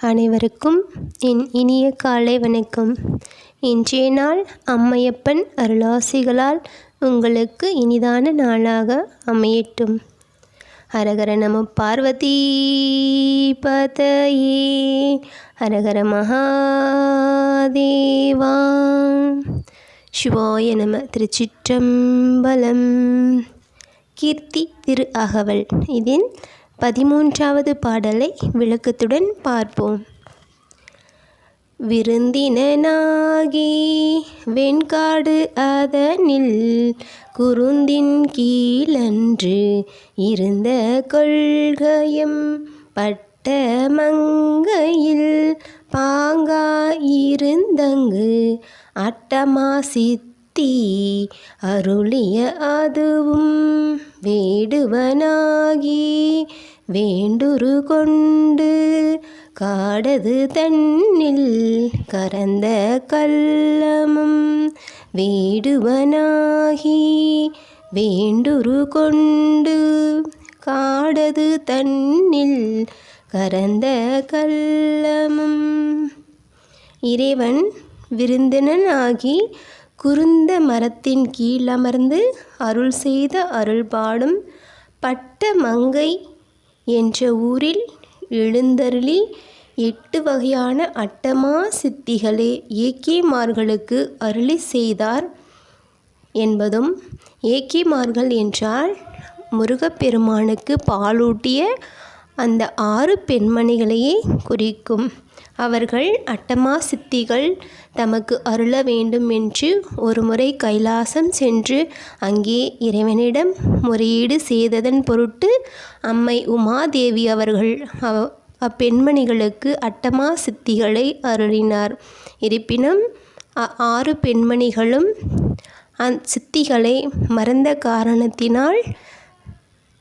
அனைவருக்கும் என் இனிய காலை வணக்கம். இன்றைய நாள் அம்மையப்பன் அருளாசிகளால் உங்களுக்கு இனிதான நாளாக அமையட்டும். ஹரஹர நம பார்வதி பதையே. ஹரஹர மகாதேவா. சிவாய நம திருச்சிற்றம்பலம். கீர்த்தி திரு அகவல். இதில் பதிமூன்றாவது பாடலை விளக்கத்துடன் பார்ப்போம். விருந்தினனாகி வெண்காடு அதனில் குருந்தின் கீழன்று இருந்த கொள்கையம் பட்ட மங்கையில் பாங்காயிருந்தங்கு அட்டமா சித்தி அருளிய அதுவும் வேடுவனாகி வேண்டுரு கொண்டு காடது தன்னில் கரந்த கல்லமும் வேடுவனாகி வேண்டுரு கொண்டு காடது தன்னில் கரந்த கல்லமும் இறைவன் விருந்தினன் ஆகி குருந்த மரத்தின் கீழ் அமர்ந்து அருள் செய்த அருள்பாடும் பட்ட மங்கை என்ற ஊரில் எழுந்தருளி எட்டு வகையான அட்டமா சித்திகளே ஏக்கிமார்களுக்கு அருளி செய்தார் என்பதும் ஏக்கிமார்கள் என்றால் முருகப்பெருமானுக்கு பாலூட்டிய அந்த ஆறு பெண்மணிகளையே குறிக்கும். அவர்கள் அட்டமா சித்திகள் தமக்கு அருள வேண்டும் என்று ஒருமுறை கைலாசம் சென்று அங்கே இறைவனிடம் முறையீடு செய்ததன் பொருட்டு அம்மை உமாதேவி அவர்கள் அப்பெண்மணிகளுக்கு அட்டமா சித்திகளை அருளினார். இருப்பினும் ஆறு பெண்மணிகளும் அந் சித்திகளை மறந்த காரணத்தினால்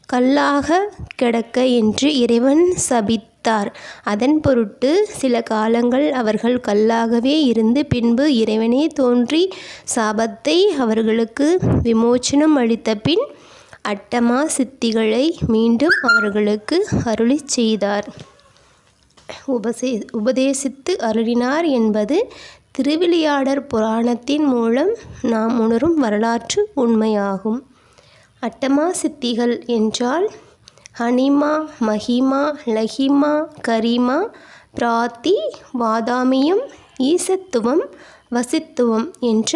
கல்லாக கிடக்க என்று இறைவன் சபித்தார். அதன் பொருட்டு சில காலங்கள் அவர்கள் கல்லாகவே இருந்து பின்பு இறைவனே தோன்றி சாபத்தை அவர்களுக்கு விமோச்சனம் அளித்த பின் அட்டமா சித்திகளை மீண்டும் அவர்களுக்கு அருளி செய்தார். உபசே உபதேசித்து அருளினார் என்பது திருவிளையாடற் புராணத்தின் மூலம் நாம் உணரும் வரலாற்று உண்மையாகும். அட்டமா சித்திகள் என்றால் ஹனிமா மஹிமா லஹிமா கரிமா பிராத்தி வாதாமியம் ஈசத்துவம் வசித்துவம் என்ற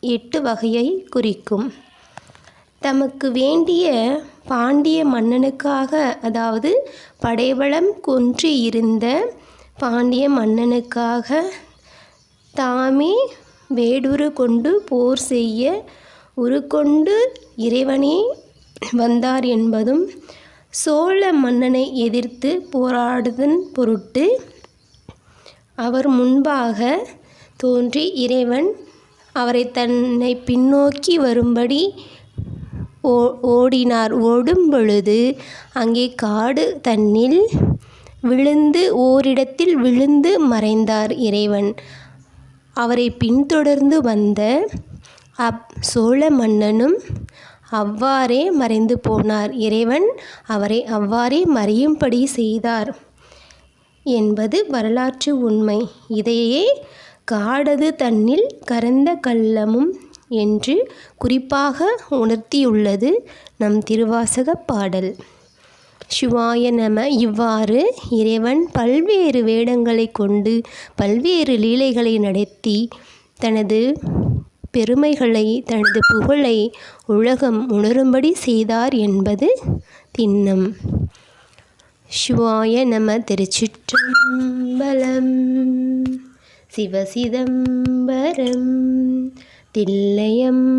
எட்டு வகையை குறிக்கும். தமக்கு வேண்டிய பாண்டிய மன்னனுக்காக அதாவது படைபலம் கொன்று இருந்த பாண்டிய மன்னனுக்காக தாமே வேடுரு கொண்டு போர் செய்ய உருக்கொண்டு இறைவனே வந்தார் என்பதும் சோழ மன்னனை எதிர்த்து போராடுதன் பொருட்டு அவர் முன்பாக தோன்றி இறைவன் அவரை தன்னை பின்னோக்கி வரும்படி ஓ ஓடினார். ஓடும் பொழுது அங்கே காடு தன்னில் விழுந்து ஓரிடத்தில் விழுந்து மறைந்தார் இறைவன். அவரை பின்தொடர்ந்து வந்த அப் சோழ மன்னனும் அவ்வாறே மறைந்து போனார். இறைவன் அவரை அவ்வாறே மறையும்படி செய்தார் என்பது வரலாற்று உண்மை. இதையே காடது தன்னில் கரந்த கள்ளமும் என்று குறிப்பாக உணர்த்தியுள்ளது நம் திருவாசக பாடல். சிவாய நம. இவ்வாறு இறைவன் பல்வேறு வேடங்களை கொண்டு பல்வேறு லீலைகளை நடத்தி தனது பெருமைகளை தனது புகழை உலகம் உணரும்படி செய்தார் என்பது திண்ணம். சிவாய நம திருச்சிற்றம்பலம். சிவசிதம்பரம். தில்லையம்பலம்.